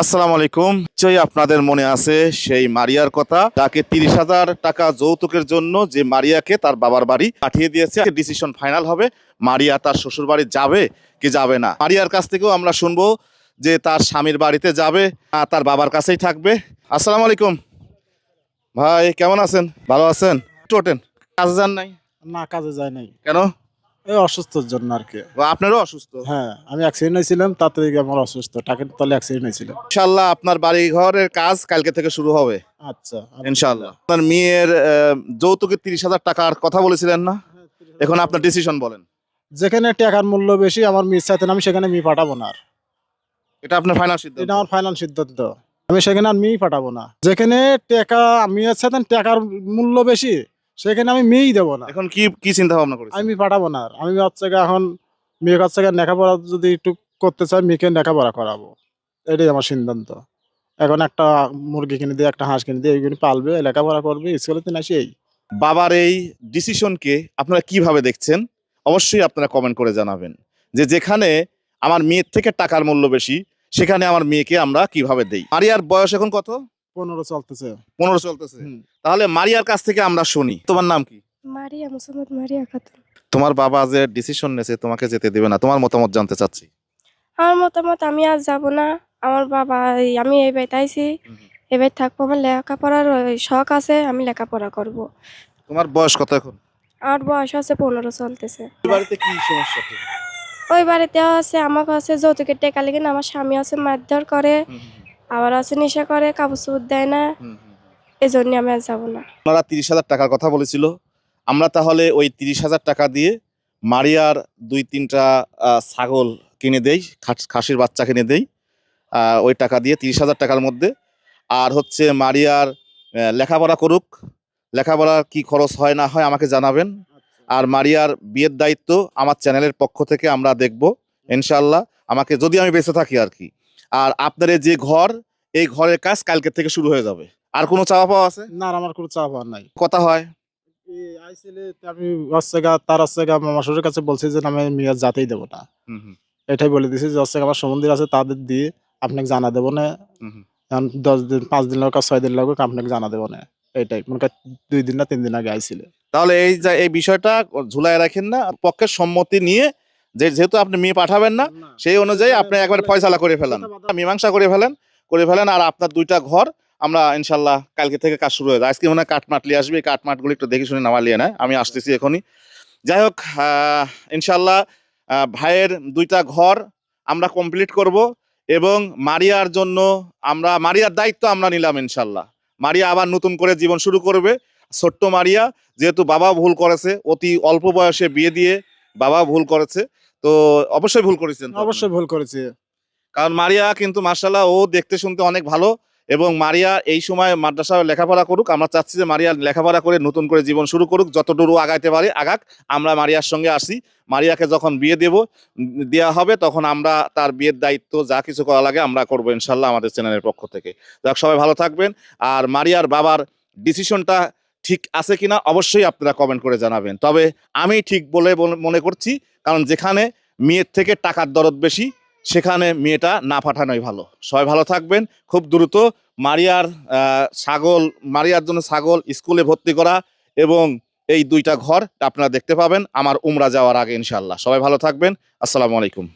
আসসালামু আলাইকুম। নিশ্চয়ই আপনাদের মনে আছে সেই মারিয়ার কথা। তাকে তিরিশ হাজার টাকা যৌতুকের জন্য যে মারিয়াকে তার বাবার বাড়ি পাঠিয়ে দিয়েছে ডিসিশন ফাইনাল হবে। মারিয়া তার শ্বশুর বাড়ি যাবে কি যাবে না? মারিয়ার কাছ থেকেও আমরা শুনব যে তার স্বামীর বাড়িতে যাবে তার বাবার কাছেই থাকবে। আসসালামু আলাইকুম। ভাই কেমন আছেন? ভালো আছেন? একটু ওঠেন। কাজে যান নাই? না কাজে যায় নাই। কেন? এই অসুস্থর জন্য আর কি আপনারও অসুস্থ? হ্যাঁ আমি অ্যাক্সিডেন্ট হয়েছিলাম তাতে আমার অসুস্থ? টাকের তলে অ্যাক্সিডেন্ট হয়েছিল ইনশাল্লাহ আপনার বাড়ি ঘরের কাজ কালকে থেকে শুরু হবে। আচ্ছা ইনশাল্লাহ আপনার মেয়ের আহ, যৌতুকে তিরিশ হাজার টাকার কথা বলেছিলেন না? এখন আপনার ডিসিশন বলেন। যেখানে টাকার মূল্য বেশি আমার মিস চাইতেন আমি সেখানে মি পাঠাবো না আর। এটা আপনার ফাইনাল সিদ্ধান্ত। এটা আমার ফাইনাল সিদ্ধান্ত। আমি সেখানে আর মি পাঠাবো না। যেখানে টাকা আমি চাইতেন টাকার মূল্য বেশি সেখানে আমি মেয়েই দেবো না। এখন কি কি চিন্তা ভাবনা করেছেন? আমি পাঠাবো না আর। আমি হচ্ছে এখন কাছ থেকে লেখাপড়া যদি একটু করতে চাই মেয়েকে লেখাপড়া করাবো। এটাই আমার সিদ্ধান্ত। এখন একটা মুরগি কিনে দিয়ে একটা হাঁস কিনে দিয়ে এইগুলি পালবে লেখাপড়া করবে স্কুলে তো আসি এই বাবার এই ডিসিশনকে আপনারা কীভাবে দেখছেন? অবশ্যই আপনারা কমেন্ট করে জানাবেন। যে যেখানে আমার মেয়ের থেকে টাকার মূল্য বেশি সেখানে আমার মেয়েকে আমরা কীভাবে দেই? মারিয়ার বয়স এখন কত? পনেরো চলতেছে। পনেরো চলতেছে। তাহলে মারিয়ার কাছ থেকে আমরা শুনি। তোমার নাম কি? মারিয়া মুসাম্মদ মারিয়া খাতুন। তোমার বাবা যে ডিসিশন নেছে তোমাকে যেতে দেবে না। তোমার মতামত জানতে চাচ্ছি। আমার মতামত আমি আর যাব না। আমার বাবা আমি এই বাড়িতে আইছি। এই বাড়িতে থাকব আমার লেখাপড়ার শখ আছে আমি লেখাপড়া করব। তোমার বয়স কত এখন? আমার বয়স আছে পনেরো চলতেছে। বাড়িতে কি সমস্যা ওই বাড়িতে আছে আমাকে আছে যৌতুকের টেকা লেগে না, আমার স্বামী আছে মারধর করে। আবার আছে নেশা করে কাপড় চোপড় দেয় না। এই জন্য আমি আর যাব না। ওনারা তিরিশ হাজার টাকার কথা বলেছিল। আমরা তাহলে ওই তিরিশ হাজার টাকা দিয়ে মারিয়ার দুই তিনটা ছাগল কিনে দেই খাসির বাচ্চা কিনে দেই ওই টাকা দিয়ে তিরিশ হাজার টাকার মধ্যে। আর হচ্ছে মারিয়ার লেখাপড়া করুক। লেখাপড়ার কি খরচ হয় না হয় আমাকে জানাবেন। আর মারিয়ার বিয়ের দায়িত্ব আমার চ্যানেলের পক্ষ থেকে আমরা দেখব ইনশাল্লাহ আমাকে যদি আমি বেঁচে থাকি আর কি। আর আপনার যে ঘর এই ঘরের কাজ কালকে থেকে শুরু হয়ে যাবে। আর কোনো চাওয়া পাওয়া আছে? না আমার কোনো চাপ পাওয়া নাই। কথা হয়। আমি হচ্ছে গা তার হচ্ছে গা মামা শ্বশুরের কাছে বলছি যে আমি মেয়ে যাতেই দেবো না। এটাই বলে দিছি যে হচ্ছে আমার সমন্দির আছে তাদের দিয়ে আপনাকে জানা দেবো না। দশ দিন পাঁচ দিন ছয় দিন আপনাকে জানা দেবো না। এইটাই মনে দুই দিন না তিন দিন আগে তাহলে এই যে এই বিষয়টা ঝুলাই রাখেন না পক্ষের সম্মতি নিয়ে যে যেহেতু আপনি মেয়ে পাঠাবেন না সেই অনুযায়ী আপনি একবার ফয়সালা করে ফেলেন। মীমাংসা করে ফেলেন করে ফেলেন আর আপনার দুইটা ঘর আমরা ইনশাল্লাহ কালকে থেকে কাজ শুরু হয়ে যায় আজকে মনে হয় কাঠমাটলি আসবে কাঠমাটগুলো একটু দেখে শুনে নামালিয়ে নেয়। আমি আসতেছি এখনই। যাই হোক ইনশাল্লাহ ভাইয়ের দুইটা ঘর আমরা কমপ্লিট করব এবং মারিয়ার জন্য আমরা মারিয়ার দায়িত্ব আমরা নিলাম ইনশাল্লাহ। মারিয়া আবার নতুন করে জীবন শুরু করবে। ছোট্ট মারিয়া যেহেতু বাবা ভুল করেছে অতি অল্প বয়সে বিয়ে দিয়ে বাবা ভুল করেছে। তো অবশ্যই ভুল করেছেন অবশ্যই ভুল করেছি। কারণ মারিয়া কিন্তু মার্শাল্লাহ ও দেখতে শুনতে অনেক ভালো এবং মারিয়া এই সময় মাদ্রাসা লেখাপড়া করুক আমরা চাচ্ছি যে মারিয়া লেখাপড়া করে নতুন করে জীবন শুরু করুক যতটুকু আগাইতে পারে আগাক আমরা মারিয়ার সঙ্গে আসি। মারিয়াকে যখন বিয়ে দেব দেওয়া হবে তখন আমরা তার বিয়ের দায়িত্ব যা কিছু করা লাগে আমরা করব ইনশাল্লাহ আমাদের চ্যানেলের পক্ষ থেকে। যাক সবাই ভালো থাকবেন। আর মারিয়ার বাবার ডিসিশনটা ঠিক আছে কিনা অবশ্যই আপনারা কমেন্ট করে জানাবেন। তবে আমি ঠিক বলে মনে করছি, কারণ যেখানে মেয়ের থেকে টাকার দরদ বেশি, সেখানে মেয়েটা না পাঠানোই ভালো। সবাই ভালো থাকবেন, খুব দ্রুত মারিয়ার ছাগল, মারিয়ার জন্য ছাগল স্কুলে ভর্তি করা এবং এই দুইটা ঘর আপনারা দেখতে পাবেন। আমার উমরা যাওয়ার আগে ইনশাল্লাহ সবাই ভালো থাকবেন। আসসালামু আলাইকুম।